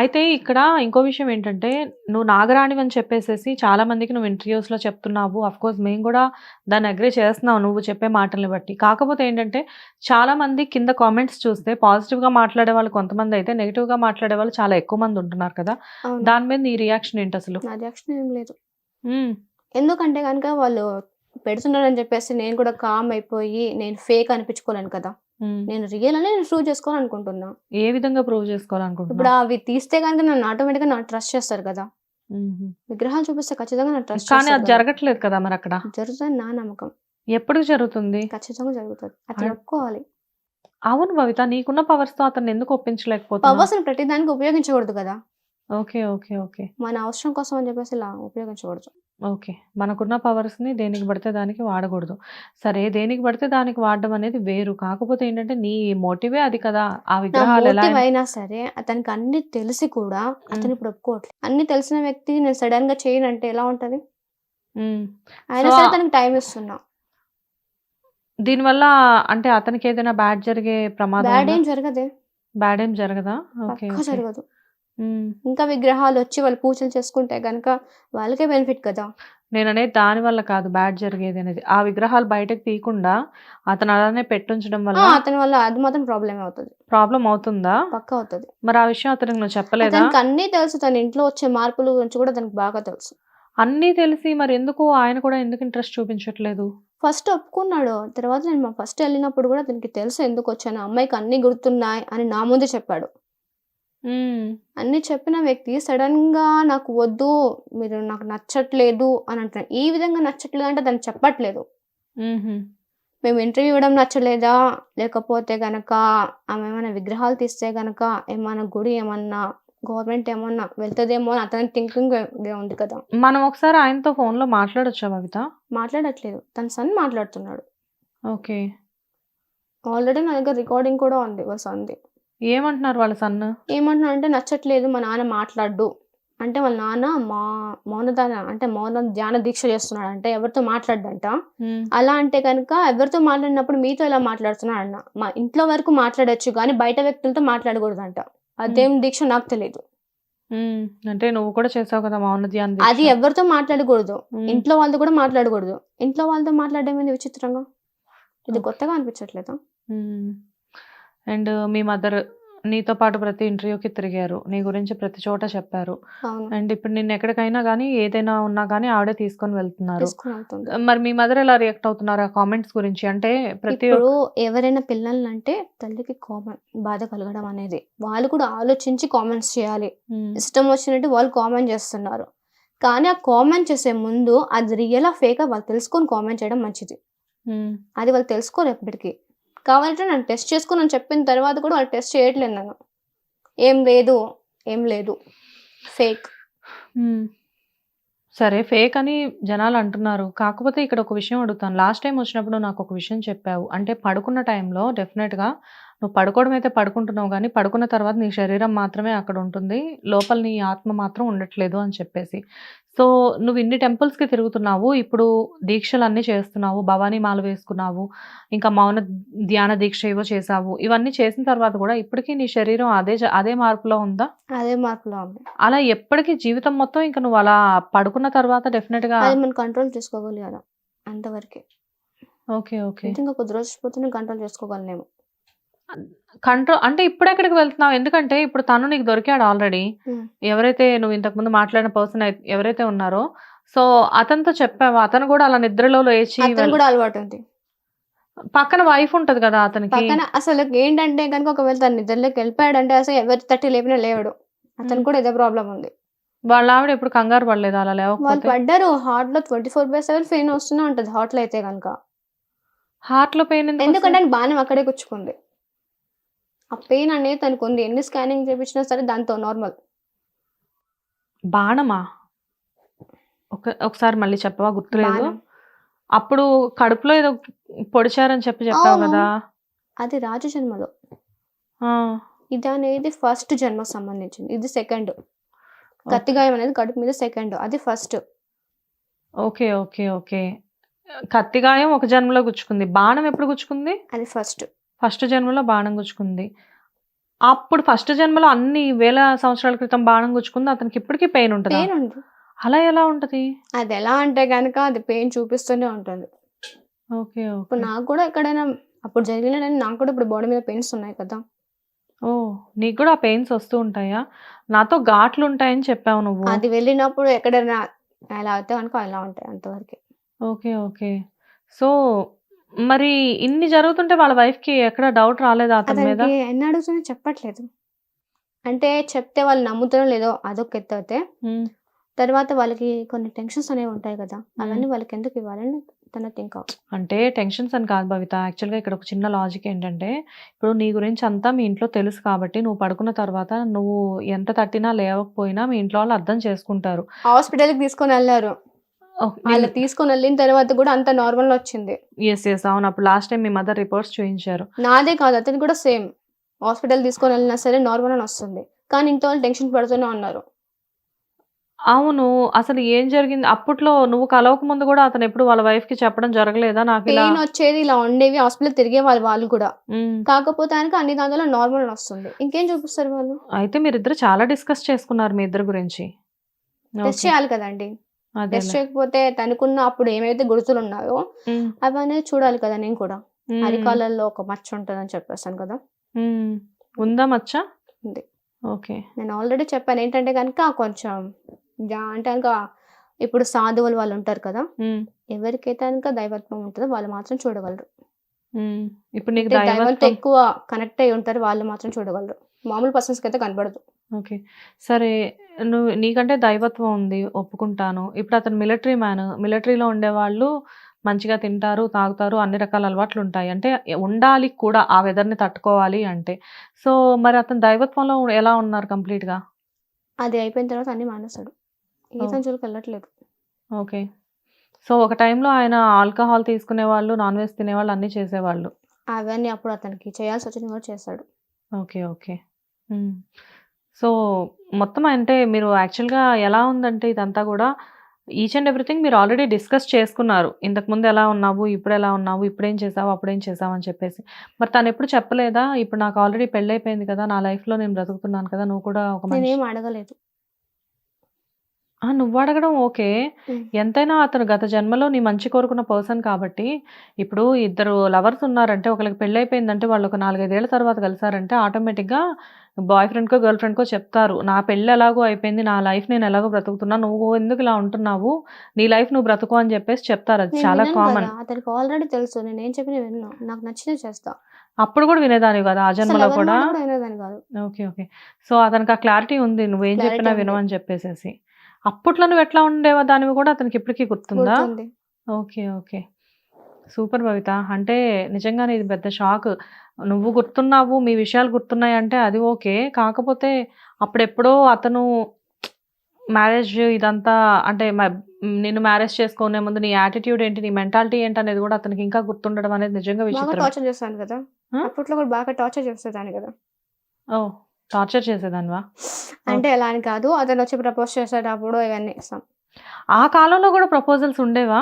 అయితే ఇక్కడ ఇంకో విషయం ఏంటంటే, నువ్వు నాగరాణివని చెప్పేసేసి చాలా మందికి నువ్వు ఇంటర్‌వ్యూస్‌లో చెప్తున్నావు. ఆఫ్‌కోర్స్ మేము గూడా దాన్ని అగ్రీ చేస్తున్నాం నువ్వు చెప్పే మాటల్ని బట్టి. కాకపోతే ఏంటంటే, చాలామంది కింద కామెంట్స్ చూస్తే పాజిటివ్‌గా మాట్లాడే వాళ్ళు కొంతమందయితే, నెగెటివ్‌గా మాట్లాడే వాళ్ళు చాలా ఎక్కువ మంది ఉంటున్నారు కదా! దాని మీద నీ రియాక్షన్ ఏంటసలు? నా రియాక్షన్ ఏం లేదు. ఎందుకంటే గనుక వాళ్ళు పెడుతున్నారని చెప్పేసి నేను కూడా కామ్ అయిపోయి, నేను ఫేక్ అనిపించుకోలేను కదా! నేను రియల్ అని నేను ప్రూవ్ చేసుకోవాలనుకుంటున్నా. ఏ విధంగా ప్రూవ్ ఇప్పుడు చేసుకోవాలనుకుంటున్నావు? అవి తీస్తే గనుక నన్ను ఆటోమేటిక్‌గా నాకు ట్రస్ట్ చేస్తారు కదా! విగ్రహాలు చూపిస్తే ఖచ్చితంగా నాకు ట్రస్ట్ కానీ అది! జరగట్లేదు కదా మరక్కడ. జరుగుతదని నా నమ్మకం. ఎప్పుడు జరుగుతుంది? ఖచ్చితంగా జరుగుతది. అతను అన్ ఒప్పుకోవాలి. అవును భవిత. నీకున్న పవర్స్‌తో అతన్ని ఎందుకు ఒప్పించలేకపోతున్నావు? పవర్స్‌ని ప్రతి దానికి ఉపయోగించకూడదు కదా! ఓకే. ఓకే. ఓకే. మన అవసరం కోసం అని చెప్పేసి ఇలా ఉపయోగించకూడదు. ఓకే. మనకున్న పవర్స్‌ని దేనికి పడితే దానికి వాడకూడదు. సరే దేనికి పడితే దానికి వాడడం అనేది వేరు. కాకపోతే ఏంటంటే, నీ మోటివే అది కదా! ఆ నా విగ్రహాలు ఎలా మోటివ్ అయినా సరే అతనికి అన్నీ తెలిసి కూడా అతను. ఇప్పుడు ఒప్పుకోవట్లేదు. అన్నీ తెలిసిన వ్యక్తి నేను సడెన్‌గా చేయనంటే ఎలా ఉంటది? హ్మ్. అయినా సరే తనకి టైమ్ ఇస్తున్నా. దీనివల్ల అంటే అతనికి ఏదైనా బ్యాడ్ జరిగే ప్రమాదం బ్యాడ్ ఉందా? ఏం జరగదే. బ్యాడ్ ఏం జరగదా? ఓకే. పక్కా ఓకే. జరగదు. ఇంకా విగ్రహాలొచ్చి వాళ్ళు పూజలు చేసుకుంటే గనక వాళ్ళకే బెనిఫిట్ కదా! నేననేది దాని వల్ల కాదు బ్యాడ్ జరిగేది అనేది. ఆ విగ్రహాలు బయటకి తీయకుండా అతను అలానే పెట్టుంచడం ఆ! వల్ల అతని వల్ల అది మాత్రం ప్రాబ్లమే అవుతది. ప్రాబ్లమ్ అవుతుందా? పక్కా అవుతది. మరి ఆ విషయం అతనికి నువ్వు చెప్పలేదా? అతనికి అన్నీ తెలుసు. తన ఇంట్లో వచ్చే మార్పుల గురించి కూడా తనకి బాగా తెలుసు. అన్నీ తెలిసి మరెందుకు ఆయన కూడా ఎందుకు ఇంట్రెస్ట్ చూపించట్లేదు? ఫస్ట్ ఒప్పుకున్నాడు. తర్వాత నేను మ ఫస్ట్ ఎళ్ళినప్పుడు కూడా అతనికి తెలుసు ఎందుకొచ్చానో. అమ్మాయికి అన్నీ గుర్తున్నాయి అని నా ముందే చెప్పాడు. హ్మ్. అన్నీ చెప్పిన వ్యక్తి సడెన్‌గా నాకు వద్దు, మీరు నాకు నచ్చట్లేదు అని అంటున్నాడు. ఈ విధంగా నచ్చట్లేదంటే తను చెప్పట్లేదు. హుహు. మేము ఇంటర్వ్యూ ఇవ్వడం నచ్చలేదా? లేకపోతే గనక ఆమె ఏమైనా విగ్రహాలు తీస్తే గనక ఏమన్నా గుడి ఏమన్నా గవర్నమెంట్ ఏమన్నా వెళ్తదేమో అని అతని థింకింగ్ ఉంది కదా! మనం ఒకసారి ఆయనతో ఫోన్‌లో మాట్లాడొచ్చా బబిత? మాట్లాడట్లేదు. తన సన్ మాట్లాడుతున్నాడు. ఓకే. ఆల్రెడీ నా దగ్గర రికార్డింగ్ కూడా ఉంది వాళ్ళ సన్‌ది. ఏమంటున్నారు వాళ్ళ సన్? ఏమంటున్నాడంటే నచ్చట్లేదు మా నాన్న మాట్లాడడు. అంటే వాళ్ళ నాన్న మా మౌనదాన అంటే మౌన ధ్యాన దీక్ష చేస్తున్నాడంట. ఎవరితో మాట్లాడడంట. హ్మ్. అలా అంటే గనక ఎవరితో మాట్లాడినప్పుడు మీతో ఎలా మాట్లాడుతున్నాడన్న. మా ఇంట్లో వరకు మాట్లాడొచ్చు గానీ బయట వ్యక్తులతో మాట్లాడకూడదంట. హ్మ్. అదేం దీక్ష నాకు. హ్మ్. అంటే నువ్వు కూడా చేసావు కదా! మౌన ధ్యాన అది. ఎవరితో మాట్లాడకూడదు. ఇంట్లో వాళ్ళతో కూడా మాట్లాడకూడదు. ఇంట్లో వాళ్ళతో మాట్లాడడం విచిత్రంగా? ఇది. కొత్తగా అనిపించట్లేదా? అండ్ మీ మదర్ నీతో పాటు ప్రతి ఇంటర్వ్యూకి తిరిగారు. నీ గురించి ప్రతి చోట చెప్పారు. అవును. అండ్ ఇప్పుడు నిన్నెక్కడికైనా గానీ, ఏదైనా ఉన్నా గానీ ఆవిడే తీసుకొని వెళ్తున్నారు. తీసుకొని వెళ్తుంది. మరి మీ మదర్ ఎలా రియాక్ట్ అవుతున్నారు ఆ కామెంట్స్ గురించి? అంటే ప్రతి ఇప్పుడు ఎవరైనా పిల్లల్నంటే తల్లికి కామన్ బాధ కలగడం అనేది. వాళ్ళు కూడా ఆలోచించి కామెంట్స్ చేయాలి. ఇష్టం వచ్చినట్టు వాళ్ళు కామెంట్ చేస్తున్నారు. కానీ ఆ కామెంట్ చేసే ముందు అది రియలా? ఫేకా? వాళ్ళు తెలుసుకొని కామెంట్ చేయడం మంచిది. అది వాళ్ళు తెలుసుకోరు ఎప్పటికి. కావాలంటే నన్ను టెస్ట్ చేసుకుని అని చెప్పిన తర్వాత కూడా వాళ్ళు టెస్ట్ చేయట్లేదు నన్ను. ఏం లేదు, ఏం లేదు. ఫేక్. సరే ఫేక్ అని జనాలు అంటున్నారు. కాకపోతే ఇక్కడ ఒక విషయం అడుగుతాను. లాస్ట్ టైం వచ్చినప్పుడు నాకు ఒక విషయం చెప్పావు. అంటే పడుకున్న టైంలో డెఫినెట్‌గా నువ్వు పడుకోవడం అయితే పడుకుంటున్నావు గానీ, పడుకున్న తర్వాత నీ శరీరం మాత్రమే అక్కడ ఉంటుంది. లోపల నీ ఆత్మ మాత్రం ఉండట్లేదు అని చెప్పేసి. సో, నువ్వు ఇన్ని టెంపుల్స్‌కి తిరుగుతున్నావు. ఇప్పుడు దీక్షలన్నీ చేస్తున్నావు. భవానీ మాల వేసుకున్నావు. ఇంకా మౌన ధ్యాన దీక్ష ఏవో చేశావు. ఇవన్నీ చేసిన తర్వాత కూడా ఇప్పటికి నీ శరీరం అదే అదే మార్పులో ఉందా? అదే మార్పులో ఉంది. అలా ఎప్పటికి జీవితం మొత్తం ఇంక నువ్వు అలా పడుకున్న తర్వాత డెఫినెట్‌గా మనం కంట్రోల్ చేసుకోగలిగాల. అంతవరకే. ఓకే. ఓకే. ఇంకా కొద్ది రోజులు పోతేనే కంట్రోల్ చేసుకోగలనేమో. కంట్రో అంటే ఇప్పుడెక్కడికి వెళ్తున్నావు? ఎందుకంటే ఇప్పుడు తను నీకు దొరికాడు ఆల్రెడీ. ఎవరైతే నువ్వు ఇంతకుముందు మాట్లాడిన పర్సన్ ఎవరైతే ఉన్నారో, సో, అతనితో చెప్పావా? అతను కూడా అలా నిద్రలో లేచి కూడా అలవాటుంది. పక్కన వైఫ్ ఉంటది కదా అతనికి. పక్కన అసలు ఏంటంటే గనుక ఒకవేళ తను నిద్రలోకి వెళ్ళిపోయాడంటే అసలు ఎవరు తట్టి లేపినా లేవడు. అతనికి హ్మ్. కూడా ఇదే ప్రాబ్లమ్ ఉంది. వాళ్ళ ఆవిడ ఎప్పుడు కంగారు పడలేదా అలా వాళ్ళు? పడ్డారు. హార్ట్‌లో 24/7 పెయిన్ వస్తూనే ఉంటది హార్ట్‌లో అయితే గనుక. హార్ట్‌లో పెయిన్ ఎందుకంటే బాణం అక్కడే గుచ్చుకుంది. ఆ పెయిన్ అనేది తనకుంది. ఎన్ని స్కానింగ్ చేపించినా సరే దాంతో నార్మల్. బాణమా? ఒక ఒకసారి మళ్ళీ చెప్పవా? గుర్తులేదు. బాణం. అప్పుడు కడుపులో ఏదో పొడిచారని చెప్పి చెప్పావు అవును. గదా! అది రాజు జన్మలో. ఆ! ఇదనేది ఫస్ట్ జన్మకు సంబంధించింది. ఇది సెకండ్. కత్తి ఓకే. గాయం అనేది కడుపు మీద సెకండ్. అది ఫస్ట్. ఓకే. ఓకే. ఓకే. కత్తి గాయం ఒక జన్మలో గుచ్చుకుంది. బాణం ఎప్పుడు గుచ్చుకుంది? అది ఫస్ట్. ఫస్ట్ జన్మలో బాణం గుచ్చుకుంది. అప్పుడు ఫస్ట్ జన్మలో అన్ని వేల సంవత్సరాల క్రితం బాణం గుచ్చుకుంది. అతనికి ఇప్పటికీ పెయిన్ ఉంటదా? పెయిన్ ఉంది అలా ఎలా ఉంటది? అది ఎలా అంటే కనుక అది పెయిన్ చూపిస్తూనే ఉంటుంది. ఓకే ఇప్పుడు ఓకే నాకు కూడా ఎక్కడైనా అప్పుడు జరిగిన నాకు కూడా ఇప్పుడు బాడీ మీద పెయిన్స్ ఉన్నాయి కదా. ఓ నీకు కూడా ఆ పెయిన్స్ వస్తూ ఉంటాయా? నాతో ఘాట్లు ఉంటాయని చెప్పావు నువ్వు. అది వెళ్ళినప్పుడు ఎక్కడైనా ఎలా అయితే కనుక అలా ఉంటాయి అంతవరకు. Okay okay. సో మరి ఇన్ని జరుగుతుంటే వాళ్ళ వైఫ్కి ఎక్కడ డౌట్ రాలేదా అతని మీద? అతనికి ఎన్ని అడుగుతున్నా చెప్పట్లేదు. అంటే చెప్తే వాళ్ళు నమ్ముతారో లేదో అదొక ఎత్తు అయితే తర్వాత వాళ్ళకి కొన్ని టెన్షన్స్ అనేవి ఉంటాయి కదా అవన్నీ వాళ్ళకి ఎందుకు ఇవ్వాలని తన థింక్ అంటే టెన్షన్స్ అని కాదు భవిత యాక్చువల్గా ఇక్కడ ఒక చిన్న లాజిక్ ఏంటంటే ఇప్పుడు నీ గురించి అంతా మీ ఇంట్లో తెలుసు కాబట్టి నువ్వు పడుకున్న తర్వాత నువ్వు ఎంత తట్టినా లేవకపోయినా మీ ఇంట్లో వాళ్ళు అర్థం చేసుకుంటారు. హాస్పిటల్కి తీసుకొని వెళ్ళారు. వాళ్ళు తీసుకొని వెళ్ళిన తర్వాత కూడా అంత నార్మల్ వచ్చింది. ఎస్ ఎస్ అవును. అప్పుడు లాస్ట్ టైం మీ మదర్ రిపోర్ట్స్ చూపించారు నాదే కాదు అతను కూడా సేమ్ హాస్పిటల్ తీసుకొని వెళ్ళినా సరే నార్మల్ అని వస్తుంది. కానీ ఇంట్లో వాళ్ళు టెన్షన్ పడుతూనే ఉన్నారు. అవును. అసలు ఏం జరిగింది? అప్పట్లో నువ్వు కలవక ముందు కూడా అతను ఎప్పుడు వాళ్ళ వైఫ్కి చెప్పడం జరగలేదా? నాకు పెయిన్ వచ్చేది ఇలా ఉండేవి హాస్పిటల్ తిరిగే వాళ్ళు వాళ్ళు కూడా. కాకపోతే కనుక అన్ని దాంట్లో నార్మల్ వస్తుంది. ఇంకేం చూపిస్తారు వాళ్ళు? అయితే మీరిద్దరు చాలా డిస్కస్ చేసుకున్నారు మీ ఇద్దరు గురించి. చేయాలి కదండి. టెస్ట్ చేయకపోతే తనకున్న అప్పుడు ఏమైతే గుర్తులు ఉన్నాయో ఉమ్, అవి అనేది చూడాలి కదా నేను కూడా. అరికాలలో ఒక మచ్చ ఉంటుందని చెప్పేస్తాను కదా. ఉందా మచ్చ? ఉంది. ఓకే. నేను ఆల్రెడీ చెప్పాను. ఏంటంటే కనుక కొంచెం అంటే కనుక ఇప్పుడు సాధువులు వాళ్ళు ఉంటారు కదా ఎవరికైతే కనుక దైవత్వం ఉంటుందో వాళ్ళు మాత్రం చూడగలరు. ఇప్పుడు నీకు దైవంతో దైవత్వం ఎక్కువ కనెక్ట్ అయి ఉంటారు వాళ్ళు మాత్రం చూడగలరు. మామూలు పర్సన్స్ అయితే కనబడదు. ఓకే. సరే నువ్వు నీకంటే దైవత్వం ఉంది ఒప్పుకుంటాను. ఇప్పుడు అతను మిలిటరీ మ్యాన్ మిలిటరీలో ఉండేవాళ్ళు మంచిగా తింటారు తాగుతారు అన్ని రకాల అలవాట్లు ఉంటాయి అంటే ఉండాలి కూడా ఆ వెదర్ని తట్టుకోవాలి అంటే. సో మరి అతను దైవత్వంలో ఎలా ఉన్నారు కంప్లీట్గా? అది అయిపోయిన తర్వాత అన్ని మానేస్తాడు. వెళ్ళట్లేదు. ఓకే. సో ఒక టైంలో ఆయన ఆల్కహాల్ తీసుకునే వాళ్ళు నాన్ వెజ్ తినేవాళ్ళు అన్నీ చేసేవాళ్ళు. అవన్నీ అప్పుడు అతనికి చేయాల్సి వచ్చింది కూడా చేస్తాడు. Okay okay. సో మొత్తం అంటే మీరు యాక్చువల్గా ఎలా ఉందంటే ఇదంతా కూడా ఈచ్ అండ్ ఎవ్రీథింగ్ మీరు ఆల్రెడీ డిస్కస్ చేసుకున్నారు. ఇంతకుముందు ఎలా ఉన్నావు ఇప్పుడు ఎలా ఉన్నావు ఇప్పుడేం చేసావు అప్పుడేం చేసావు అని చెప్పేసి. మరి తను ఎప్పుడు చెప్పలేదా? ఇప్పుడు నాకు ఆల్రెడీ పెళ్ళైపోయింది కదా నా లైఫ్లో నేను బ్రతుకుతున్నాను కదా నువ్వు కూడా ఒక మనిషి నేనేం అడగలేదు. ఆ, నువ్వు అడగడం ఓకే. ఎంతైనా అతను గత జన్మలో నీ మంచి కోరుకున్న పర్సన్ కాబట్టి ఇప్పుడు ఇద్దరు లవర్స్ ఉన్నారంటే ఒకరికి పెళ్ళైపోయిందంటే వాళ్ళు ఒక నాలుగైదేళ్ళ తర్వాత కలిసారంటే ఆటోమేటిక్గా బాయ్ ఫ్రెండ్కో గర్ల్ ఫ్రెండ్కో చెప్తారు నా పెళ్ళి ఎలాగో అయిపోయింది నా లైఫ్ నేను ఎలాగో బ్రతుకుతున్నా నువ్వు ఎందుకు ఇలా ఉంటున్నావు? నీ లైఫ్ నువ్వు బ్రతుకు అని చెప్పేసి చెప్తారు అది నేను చాలా వినను కామన్. అతనికి ఆల్రెడీ తెలుసు నేను ఏం చెప్పినా విన్నాను నాకు నచ్చినది చేస్తా. అప్పుడు కూడా వినేదానివి కదా ఆ అసలు జన్మలో ఎవరి కూడా? మాట కూడా వినేదాన్ని కాదు. Okay okay. సో అతనికి ఆ క్లారిటీ ఉంది నువ్వేం చెప్పినా ఉంది. వినవని చెప్పేసేసి. అప్పట్లో నువ్వు ఎట్లా ఉండేవా? దానివి కూడా అతనికి ఇప్పటికీ గుర్తుందా? గుర్తుంది. Okay okay. సూపర్ భవిత. అంటే నిజంగానే ఇది పెద్ద షాక్. నువ్వు గుర్తున్నావు మీ విషయాలు గుర్తున్నాయి అంటే అది ఓకే. కాకపోతే అప్పుడెప్పుడో అతను మ్యారేజ్ ఇదంతా అంటే మ- నేను మ్యారేజ్ చేసుకునే ముందు నీ యాటిట్యూడ్ ఏంటి నీ మెంటాలిటీ ఏంటి అనేది కూడా అతనికి ఇంకా గుర్తుండడం అనేది నిజంగా బాగా విచిత్రం. టార్చర్ చేస్తాను కదా? అప్పట్లో కూడా బాగా టార్చర్ చేసేదాన్ని కదా? ఓ టార్చర్ చేసేదానివా? అంటే ఎలా అని కాదు అతను వచ్చి ప్రపోజ్ చేసేటప్పుడు ఇవన్నీ ఇస్తాం. ఆ కాలంలో కూడా ప్రపోజల్స్ ఉండేవా?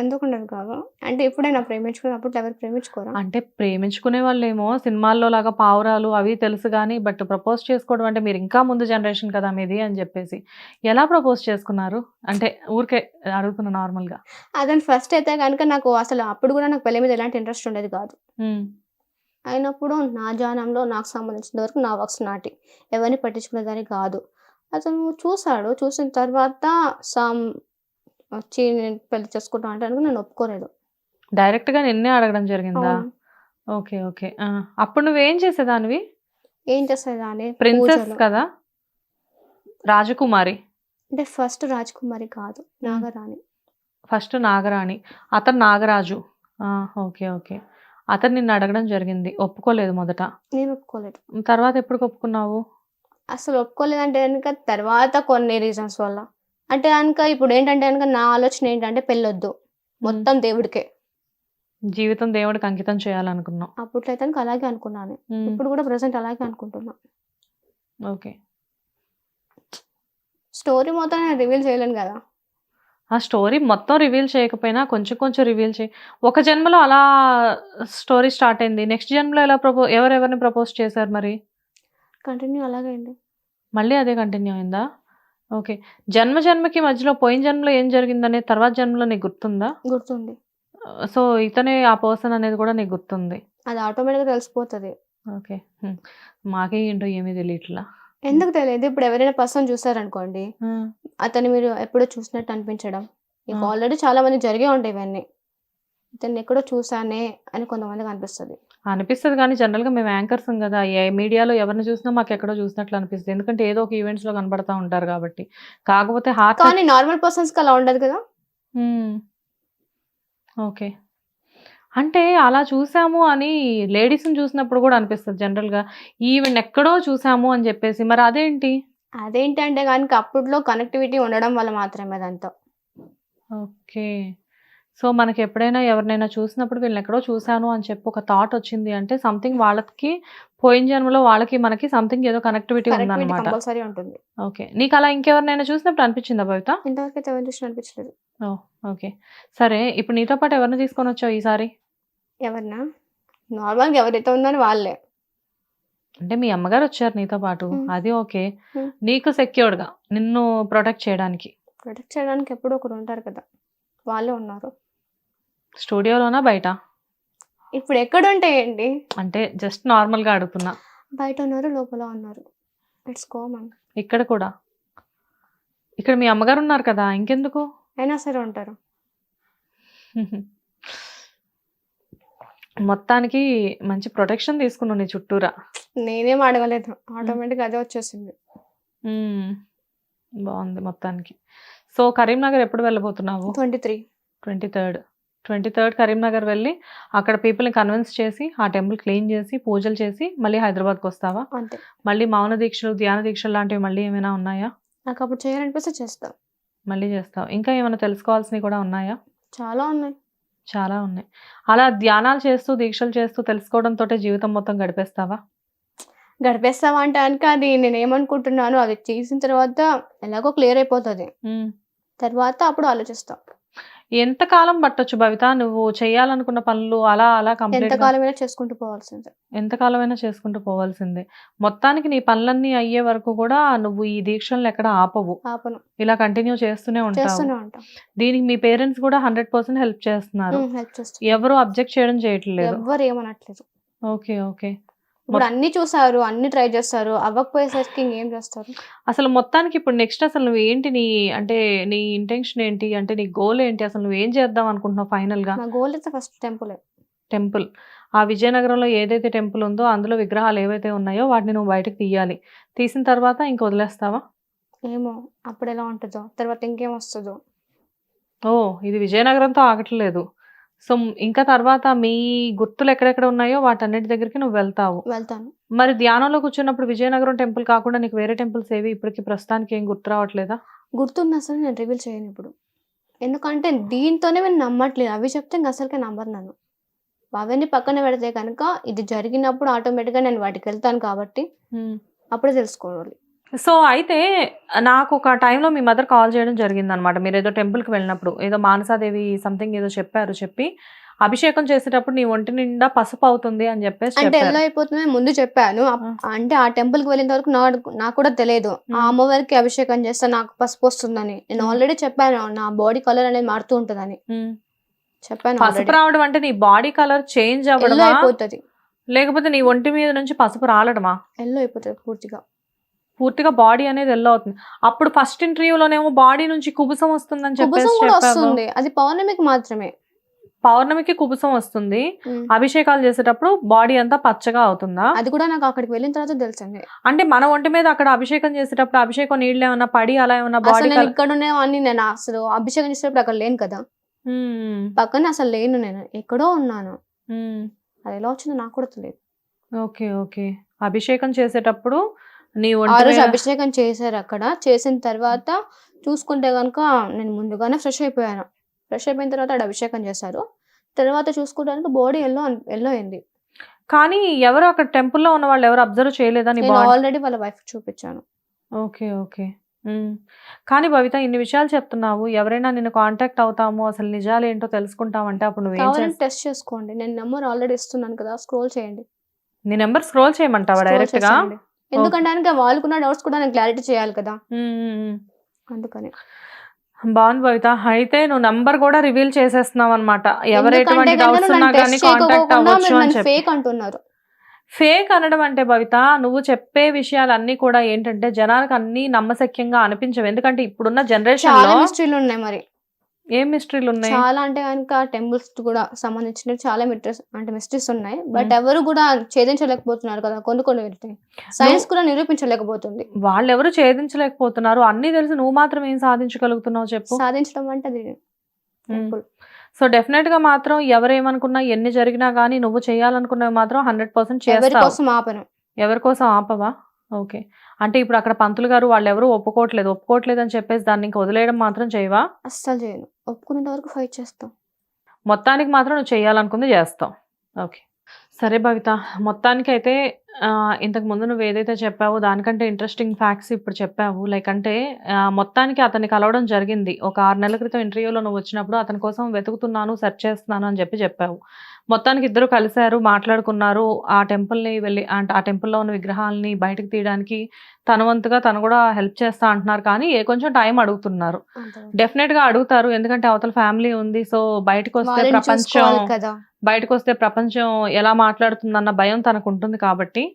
ఎందుకు ఉండదు కాదు అంటే ఎప్పుడైనా ప్రేమించుకున్నప్పుడు ఎవరు ప్రేమించుకోరా? అంటే ప్రేమించుకునే వాళ్ళేమో సినిమాల్లో లాగా పావురాలు అవి తెలుసు కానీ బట్ ప్రపోజ్ చేసుకోవడం అంటే మీరు ఇంకా ముందు జనరేషన్ కదా మీది అని చెప్పేసి ఎలా ప్రపోజ్ చేసుకున్నారు? అంటే ఊరికే అడుగుతున్నా నార్మల్గా అతను ఫస్ట్ అయితే కనుక నాకు అసలు అప్పుడు కూడా నాకు పెళ్ళి మీద ఎలాంటి ఇంట్రెస్ట్ ఉండేది కాదు. అయినప్పుడు నా జానంలో నాకు సంబంధించిన వరకు నా వర్క్స్ నాటి. ఎవరిని పట్టించుకునేదాన్ని కాదు. అతను చూశాడు. చూసిన తర్వాత సమ్ వచ్చి నేను పెళ్ళి చేసుకుంటా అంటే నేను ఒప్పుకోలేదు. డైరెక్ట్గా నిన్నే అడగడం జరిగిందా. Okay okay. అప్పుడు నువ్వేం చేసేదానివి? ఏం చేసేదాన్ని? ప్రిన్సెస్. కదా? రాజకుమారి. అంటే ఫస్ట్ రాజకుమారి కాదు నాగరాణి. ఫస్ట్ నాగరాణి. అతను నాగరాజు. ఆ, ఓకే ఓకే. అతను నిన్ను అడగడం జరిగింది. ఒప్పుకోలేదు మొదట. నేను ఒప్పుకోలేదు. తర్వాత ఎప్పుడు ఒప్పుకున్నావు? అసలు ఒప్పుకోలేదంటే కనుక తర్వాత కొన్ని రీజన్స్ వల్ల. అంటే కనుక ఇప్పుడు ఏంటంటే కనుక నా ఆలోచన ఏంటంటే పెళ్ళొద్దు. మొత్తం దేవుడికే. జీవితం దేవుడికి అంకితం చేయాలనుకున్నావు. అప్పట్లో అయితే కనుక అలాగే అనుకున్నాను ఇప్పుడు కూడా ప్రజెంట్ అలాగే అనుకుంటున్నా. ఓకే. స్టోరీ మొత్తం నేను రివీల్ చేయలేను కదా. ఆ స్టోరీ మొత్తం రివీల్ చేయకపోయినా కొంచెం కొంచెం రివీల్ చేయి. ఒక జన్మలో అలా స్టోరీ స్టార్ట్ అయింది. నెక్స్ట్ జన్మలో ఎలా ప్రపో ఎవరెవరిని ప్రపోజ్ చేశారు మరి? కంటిన్యూ అలాగే అయింది మళ్ళీ అదే కంటిన్యూ అయిందా? ఓకే. జన్మ జన్మకి మధ్యలో పోయిన జన్మలో ఏం జరిగిందనే తర్వాత జన్మలో నీకు గుర్తుందా? గుర్తుంది. సో ఇతనే ఆ పర్సన్ అనేది కూడా నీకు గుర్తుంది. అది ఆటోమేటిక్గా తెలిసిపోతుంది. ఓకే. మాకే ఏంటో ఏమీ తెలియట్లా. ఎందుకు తెలియదు? ఇప్పుడు ఎవరైనా పర్సన్ చూసారనుకోండి హ్మ్. అతన్ని మీరు ఎప్పుడో చూసినట్టు అనిపించడం. మీకు. ఆల్రెడీ చాలా మంది జరిగే ఉంటాయి ఇవన్నీ. ఇతన్ని ఎక్కడో చూసానే అని కొంతమందికి అనిపిస్తుంది. అనిపిస్తుంది కానీ జనరల్గా మేము యాంకర్స్ కదా ఏ మీడియాలో ఎవరిని చూసినా మాకు ఎక్కడో చూసినట్లు అనిపిస్తుంది. ఎందుకంటే ఏదో ఒక ఈవెంట్స్లో కనబడతా ఉంటారు కాబట్టి. కాకపోతే హార్ట్ కానీ నార్మల్ పర్సన్స్కి అలా ఉండదు కదా? ఓకే. అంటే అలా చూసాము అని లేడీస్ని చూసినప్పుడు కూడా అనిపిస్తుంది జనరల్గా ఈవెన్ ఎక్కడో చూసాము అని చెప్పేసి. మరి అదేంటి? అదేంటంటే కనుక అప్పట్లో కనెక్టివిటీ ఉండడం వల్ల మాత్రమే అదంతా. ఓకే. సో మనకి ఎప్పుడైనా ఎవరినైనా చూసినప్పుడు వీళ్ళని ఎక్కడో చూశాను అని చెప్పి ఒక థాట్ వచ్చింది అంటే సంథింగ్ వాళ్ళకి పోయిన జన్మలో వాళ్ళకి మనకి సంథింగ్ ఏదో కనెక్టివిటీ కనెక్టివిటీ ఉందన్నమాట. కంపల్సరీ ఉంటుంది. ఓకే. నీకు అలా ఇంకెవరినైనా చూసినప్పుడు అనిపించిందా భవిత? ఇంతవరకు అయితే ఎవరిని చూసిన అనిపించలేదు. ఓకే. సరే ఇప్పుడు నీతో పాటు ఎవరిని తీసుకొని వచ్చావు ఈసారి? ఎవరినా? నార్మల్గా ఎవరైతే ఉన్నారో వాళ్ళే. అంటే మీ అమ్మగారు వచ్చారు నీతో పాటు. అది ఓకే. నీకు సెక్యూర్డ్గా నిన్ను ప్రొటెక్ట్ చేయడానికి. ప్రొటెక్ట్ చేయడానికి ఎప్పుడో ఒకరు ఉంటారు కదా. వాళ్ళే ఉన్నారు. స్టూడియోలోనా బయట? ఇప్పుడు ఎక్కడ ఉంటాయండి అంటే జస్ట్ నార్మల్గా అడుగుతున్నా. బయట ఉన్నారు లోపల ఉన్నారు. ఇట్స్ కామన్ ఇక్కడ కూడా. ఇక్కడ మీ అమ్మగారు ఉన్నారు కదా ఇంకెందుకు? అయినా సరే ఉంటారు. మొత్తానికి మంచి ప్రొటెక్షన్ తీసుకున్నావు నీ చుట్టూరా. నేనేం అడగలేదు. ఆటోమేటిక్ అదే వచ్చేసింది. బాగుంది మొత్తానికి. సో కరీంనగర్ ఎప్పుడు వెళ్ళబోతున్నావు? Twenty three. Twenty third. Twenty third Karimnagar వెళ్ళి అక్కడ పీపుల్ని కన్విన్స్ చేసి ఆ టెంపుల్ క్లీన్ చేసి పూజలు చేసి మళ్ళీ హైదరాబాద్కి వస్తావా? అంతే. మళ్ళీ మౌన దీక్షలు ధ్యాన దీక్షలు లాంటివి మళ్ళీ ఏమైనా ఉన్నాయా? నాకు అప్పుడు చేయాలనిపిస్తే చేస్తాం. మళ్ళీ చేస్తావు. ఇంకా ఏమైనా తెలుసుకోవాల్సినవి కూడా ఉన్నాయా? చాలా ఉన్నాయి. చాలా ఉన్నాయి. అలా ధ్యానాలు చేస్తూ దీక్షలు చేస్తూ తెలుసుకోవడంతో జీవితం మొత్తం గడిపేస్తావా? గడిపేస్తావా అంటే కనుక అది నేను ఏమనుకుంటున్నాను అది చేసిన తర్వాత ఎలాగో క్లియర్ అయిపోతుంది. తర్వాత అప్పుడు ఆలోచిస్తాం. ఎంత కాలం పట్టొచ్చు భవిత? నువ్వు చేయాలనుకున్న పనులు అలా అలా కంప్లీట్ ఎంతకాలమైనా చేసుకుంటూ పోవాల్సిందే. ఎంత కాలమైనా చేసుకుంటూ పోవాల్సిందే. మొత్తానికి నీ పనులన్నీ అయ్యే వరకు కూడా నువ్వు ఈ దీక్షలను ఎక్కడ ఆపవు. ఇలా కంటిన్యూ చేస్తూనే ఉంటావు. చేస్తూనే ఉంటాం. దీనికి మీ పేరెంట్స్ కూడా హండ్రెడ్ పర్సెంట్ హెల్ప్ చేస్తున్నారు. హెల్ప్ చేస్తాం ఎవరు అబ్జెక్ట్ చేయడం చేయట్లేదు. ఎవ్వరు ఏమనట్లేదు. Okay okay. ఇప్పుడు అన్ని చూసారు అన్ని ట్రై చేస్తారు అవ్వకపోయేసరికి ఇంకేం చేస్తారు? అసలు మొత్తానికి ఇప్పుడు నెక్స్ట్ అసలు నువ్వు ఏంటి నీ అంటే నీ ఇంటెన్షన్ ఏంటి? అంటే నీ గోల్ ఏంటి? అసలు నువ్వు ఏం చేద్దాం అనుకుంటున్నావు ఫైనల్గా? నా గోల్ అయితే ఫస్ట్ టెంపుల్ టెంపుల్ ఆ విజయనగరంలో ఏదైతే టెంపుల్ ఉందో అందులో విగ్రహాలు ఏవైతే ఉన్నాయో వాటిని నువ్వు బయటకు తీయాలి. తీసిన తర్వాత ఇంక వదిలేస్తావా? ఏమో అప్పుడు ఎలా ఉంటుందో తర్వాత ఇంకేం వస్తుందో. ఓ ఇది విజయనగరంతో ఆగట్లేదు. సో ఇంకా తర్వాత మీ గుర్తులు ఎక్కడెక్కడ ఉన్నాయో వాటన్నిటి దగ్గరికి నువ్వు వెళ్తావు. వెళ్తాను. మరి ధ్యానంలో కూర్చున్నప్పుడు విజయనగరం టెంపుల్ కాకుండా నీకు వేరే టెంపుల్స్ ఏవి ఇప్పటికి ప్రస్తుతానికి ఏం గుర్తు రావట్లేదా? గుర్తుంది అసలు? నేను రివీల్ చేయను ఇప్పుడు. ఎందుకంటే దీంతోనే నేను నమ్మట్లేదు. అవి చెప్తే ఇంక అసలుకే నమ్మరు నన్ను. అవన్నీ పక్కన పెడితే కనుక ఇది జరిగినప్పుడు ఆటోమేటిక్గా నేను వాటికి వెళ్తాను కాబట్టి అప్పుడే తెలుసుకోవాలి. సో అయితే నాకు ఒక టైంలో మీ మదర్ కాల్ చేయడం జరిగింది అనమాట మీరు ఏదో టెంపుల్కి వెళ్ళినప్పుడు ఏదో మానసాదేవి సంథింగ్ ఏదో చెప్పారు చెప్పి అభిషేకం చేసేటప్పుడు నీ ఒంటి నిండా పసుపు అవుతుంది అని చెప్పేసి అంటే ఎలా అయిపోతుందో ముందు చెప్పాను. అంటే ఆ టెంపుల్కి వెళ్ళిన వరకు నాకు నాకు కూడా తెలియదు. ఆ మ్మ్. అమ్మవారికి అభిషేకం చేస్తే నాకు పసుపు వస్తుందని. నేను. ఆల్రెడీ చెప్పాను నా బాడీ కలర్ అనేది మారుతూ ఉంటుందని. చెప్పాను పసుపు రావడం అంటే నీ బాడీ కలర్ చేంజ్ ఎల్లో అవ్వడమా అయిపోతుంది. లేకపోతే నీ ఒంటి మీద నుంచి పసుపు రాలడమా? ఎల్లో అయిపోతుంది పూర్తిగా. పూర్తిగా బాడీ అనేది ఎల్లో అవుతుంది. అప్పుడు ఫస్ట్ ఇంటర్వ్యూలోనేమో బాడీ నుంచి కుబుసం వస్తుందని చెప్పేసి కూడా చెప్పావు వస్తుంది. అది పౌర్ణమికి మాత్రమే. పౌర్ణమికి కుబుసం వస్తుంది. అభిషేకాలు చేసేటప్పుడు బాడీ అంతా పచ్చగా అవుతుందా? అది కూడా నాకు అక్కడికి వెళ్ళిన తర్వాత తెలిసింది. అంటే మన ఒంటి మీద అక్కడ అభిషేకం చేసేటప్పుడు అభిషేకం నీళ్ళు ఏమన్నా పడి అలా ఏమన్నా బాడీ నేను ఇక్కడ అని నేను అసలు అభిషేకం చేసేటప్పుడు అక్కడ లేను కదా. పక్కన అసలు లేను నేను. ఎక్కడో ఉన్నాను. అది ఎలా వచ్చిందో నాకు కూడా తెలియదు. Okay okay. అభిషేకం చేసేటప్పుడు నీ ఆ రోజు అభిషేకం చేశారు అక్కడ. చేసిన తర్వాత చూసుకుంటే కనుక నేను ముందుగానే ఫ్రెష్ అయిపోయాను. ఫ్రెష్ అయిపోయిన తర్వాత ఆడ అభిషేకం చేశారు. తర్వాత చూసుకోవడానికి బాడీ ఎల్లో ఎల్లో అయింది. కానీ ఎవరు అక్కడ టెంపుల్లో ఉన్న వాళ్ళు ఎవరు అబ్జర్వ్ చేయలేదా నీ నేను బాడీ? ఆల్రెడీ వాళ్ళ వైఫ్ చూపించాను. Okay okay. కానీ భవిత ఇన్ని విషయాలు చెప్తున్నావు. ఎవరైనా నిన్ను కాంటాక్ట్ అవుతాము అసలు నిజాలు ఏంటో తెలుసుకుంటామంటే అప్పుడు నువ్వేం టెస్ట్ చేసుకోండి. నేను నెంబర్ ఆల్రెడీ ఇస్తున్నాను కదా స్క్రోల్ చేయండి. నీ నెంబర్ స్క్రోల్ చేయమంటావా డైరెక్ట్గా. ఎందుకంటే ఆయనకి వాళ్ళకున్న డౌట్స్ కూడా నేను క్లారిటీ చేయాలి కదా. అందుకని. బాగుంది భవిత. అయితే నువ్వు నంబర్ కూడా రివీల్ చేసేస్తున్నావు అనమాట ఎవరు ఎందుకంటే ఎటువంటి కనుక డౌట్స్ నన్ను ఉన్నా test కానీ కాంటాక్ట్ చేయకోకుండా అవ్వచ్చు మీరు అని నన్ను చెప్పి. ఫేక్ అంటున్నారు. ఫేక్ అనడం అంటే భవిత నువ్వు చెప్పే విషయాలన్నీ కూడా ఏంటంటే జనాలకు అన్ని నమ్మశక్యంగా అనిపించవు. ఎందుకంటే ఇప్పుడున్న జనరేషన్ చాలా లో మిస్టరీలు ఉన్నాయి మరి. ఏం మిస్టరీలు ఉన్నాయి? చాలా అంటే కనుక టెంపుల్స్ కూడా సంబంధించిన చాలా మిస్టరీస్ అంటే మిస్టరీస్ ఉన్నాయి. బట్ ఎవరు కూడా ఛేదించలేకపోతున్నారు కదా కొన్ని కొన్ని సైన్స్ కూడా నిరూపించలేకపోతుంది. వాళ్ళు ఎవరు ఛేదించలేకపోతున్నారు? అన్ని తెలిసి నువ్వు మాత్రం ఏం సాధించగలుగుతున్నావు చెప్పు. సాధించడం అంటే అది టెంపుల్ సో డెఫినెట్గా మాత్రం ఎవరేమనుకున్నా ఎన్ని జరిగినా కానీ నువ్వు చేయాలనుకున్నవి మాత్రం హండ్రెడ్ పర్సెంట్ ఎవరి కోసం ఆపను. ఎవరి కోసం ఆపవా? ఓకే. అంటే ఇప్పుడు అక్కడ పంతులు గారు వాళ్ళు ఎవరు ఒప్పుకోవట్లేదు. ఒప్పుకోవట్లేదు అని చెప్పేసి దాన్ని ఇంకా వదిలేయడం మాత్రం చేయవా? అస్సలు చేయను. ఒప్పుకునేంత వరకు ఫైట్ చేస్తాం. మొత్తానికి మాత్రం నువ్వు చేయాలనుకుంది చేస్తావు ఓకే. సరే భవిత మొత్తానికి అయితే ఇంతకు ముందు నువ్వు ఏదైతే చెప్పావో దానికంటే ఇంట్రెస్టింగ్ ఫ్యాక్ట్స్ ఇప్పుడు చెప్పావు. లైక్ అంటే ఆ, మొత్తానికి అతన్ని కలవడం జరిగింది. ఒక ఆరు నెలల క్రితం ఇంటర్వ్యూలో నువ్వు వచ్చినప్పుడు అతని కోసం వెతుకుతున్నాను సెర్చ్ చేస్తున్నాను అని చెప్పి చెప్పావు. మొత్తానికి ఇద్దరు కలిశారు మాట్లాడుకున్నారు. ఆ టెంపుల్ని వెళ్ళి అంటే ఆ టెంపుల్లో ఉన్న విగ్రహాలని బయటకు తీయడానికి తన వంతుగా తను కూడా హెల్ప్ చేస్తా అంటున్నారు. కానీ ఏ కొంచెం టైం అడుగుతున్నారు. డెఫినెట్గా అడుగుతారు. ఎందుకంటే అవతల ఫ్యామిలీ ఉంది. సో బయటకు వస్తే వాళ్ళని ప్రపంచం కదా. బయటకు వస్తే ప్రపంచం ఎలా మాట్లాడుతుందన్న భయం తనకు ఉంటుంది కాబట్టి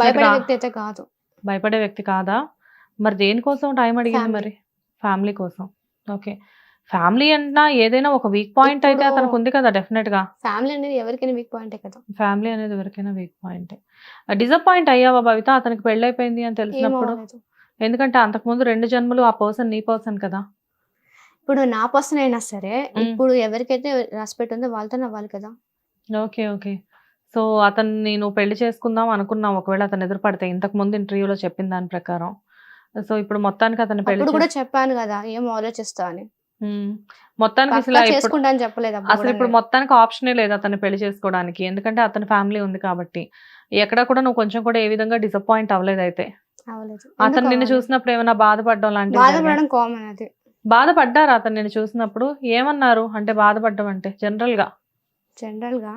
భయపడే వ్యక్తి అయితే కాదు. భయపడే వ్యక్తి కాదా? మరి దేనికోసం టైం అడిగింది. మరి? ఫ్యామిలీ కోసం. ఓకే ఫ్యామిలీ అన్నా ఏదైనా ఒక వీక్ పాయింట్ అయితే అతనికి ఉంది కదా డెఫినెట్గా. ఫ్యామిలీ అనేది ఎవరికైనా వీక్ పాయింటే కదా. ఫ్యామిలీ అనేది ఎవరికైనా వీక్ పాయింట్ డిసప్పాయింట్ అయ్యావా భవిత? అతనికి పెళ్ళైపోయింది అని తెలిసినప్పుడు? ఎందుకంటే అంతకుముందు రెండు జన్మలు ఆ పర్సన్ నీ పర్సన్ కదా. ఇప్పుడు నా పర్సన్ అయినా సరే. ఇప్పుడు ఎవరికైతే రెస్పెక్ట్ ఉందో వాళ్ళతో అవ్వాలి కదా. ఓకే ఓకే సో అతన్ని నువ్వు పెళ్ళి చేసుకుందాం అనుకున్నావు ఒకవేళ అతను ఎదురుపడితే ఇంతకు ముందు ఇంటర్వ్యూలో చెప్పిన దాని ప్రకారం. సో ఇప్పుడు మొత్తానికి అతను పెళ్ళి కూడా చెప్పాను కదా ఏం ఆలోచిస్తా అని. మొత్తానికి అసలు చెప్పలేదు అసలు ఇప్పుడు నేను. మొత్తానికి ఆప్షనే లేదు అతన్ని పెళ్ళి చేసుకోవడానికి. ఎందుకంటే అతని ఫ్యామిలీ ఉంది కాబట్టి. ఎక్కడ కూడా నువ్వు కొంచెం కూడా ఏ విధంగా డిసప్పాయింట్ అవ్వలేదు అయితే. అతను నిన్ను? చూసినప్పుడు ఏమైనా బాధపడడం కామన్ అది. బాధపడ్డారా అతను నిన్ను చూసినప్పుడు? ఏమన్నారు? అంటే బాధపడ్డం అంటే జనరల్గా? జనరల్గా.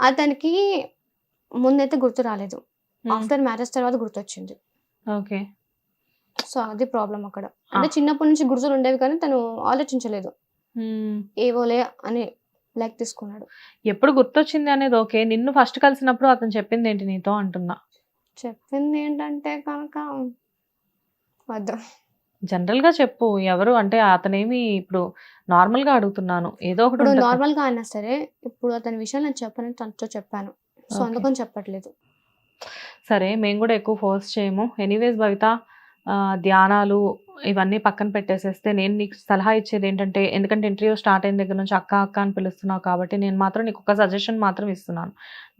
అతనికి ముందైతే గుర్తు రాలేదు. ఆఫ్టర్ మ్యారేజ్ తర్వాత గుర్తొచ్చింది. ఓకే సో అది ప్రాబ్లం అక్కడ. అంటే చిన్నప్పటి నుంచి గుర్తులు ఉండేవి కానీ తను ఆలోచించలేదు. మ్మ్. ఏవోలే అని లైక్ తీసుకున్నాడు. ఎప్పుడు గుర్తొచ్చింది అనేది ఓకే నిన్ను ఫస్ట్ కలిసినప్పుడు అతను చెప్పింది ఏంటి నీతో అంటున్నా. చెప్పింది ఏంటంటే కనుక వద్దు. జనరల్గా చెప్పు. ఎవరు? అంటే అతనేమి ఇప్పుడు నార్మల్గా అడుగుతున్నాను. ఏదో ఒకటి ఇప్పుడు ఉంటుంది. నార్మల్గా అయినా సరే ఇప్పుడు అతని విషయం నేను చెప్పని తనతో చెప్పాను. So Okay. అందుకని చెప్పట్లేదు. సరే మేము కూడా ఎక్కువ ఫోర్స్ చేయము. ఎనీవేస్ భవిత ధ్యానాలు ఇవన్నీ పక్కన పెట్టేసేస్తే నేను నీకు సలహా ఇచ్చేది ఏంటంటే ఎందుకంటే ఇంటర్వ్యూ స్టార్ట్ అయిన దగ్గర నుంచి అక్క అక్క అని పిలుస్తున్నావు కాబట్టి నేను మాత్రం నీకు ఒక సజెషన్ మాత్రం ఇస్తున్నాను.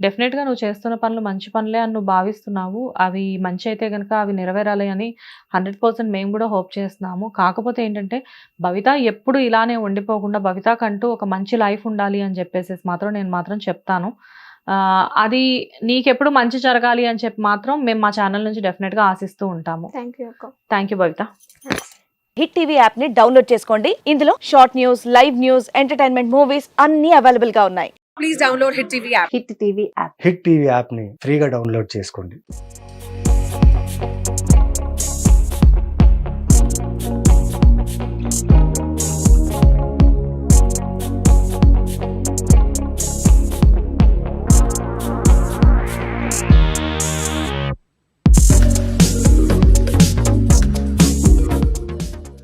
డెఫినెట్గా నువ్వు చేస్తున్న పనులు మంచి పనులే అని నువ్వు భావిస్తున్నావు. అవి మంచి అయితే కనుక అవి నెరవేరాలి అని హండ్రెడ్ పర్సెంట్ మేము కూడా హోప్ చేస్తున్నాము. కాకపోతే ఏంటంటే భవిత ఎప్పుడు ఇలానే ఉండిపోకుండా భవితకంటూ ఒక మంచి లైఫ్ ఉండాలి అని చెప్పేసి మాత్రం నేను మాత్రం చెప్తాను. అది నీకెప్పుడు మంచి జరగాలి అని చెప్పి మాత్రం మేము మా ఛానల్ నుంచి డెఫినెట్గా ఆశిస్తూ ఉంటాము. థ్యాంక్ యూ అక్క. Thank you Bhavitha Hit TV యాప్ని డౌన్లోడ్ చేసుకోండి. ఇందులో short news live news entertainment movies అన్ని అవైలబుల్గా ఉన్నాయి. Please download Hit TV app. Hit TV app Hit TV యాప్ని ఫ్రీగా డౌన్లోడ్ చేసుకోండి.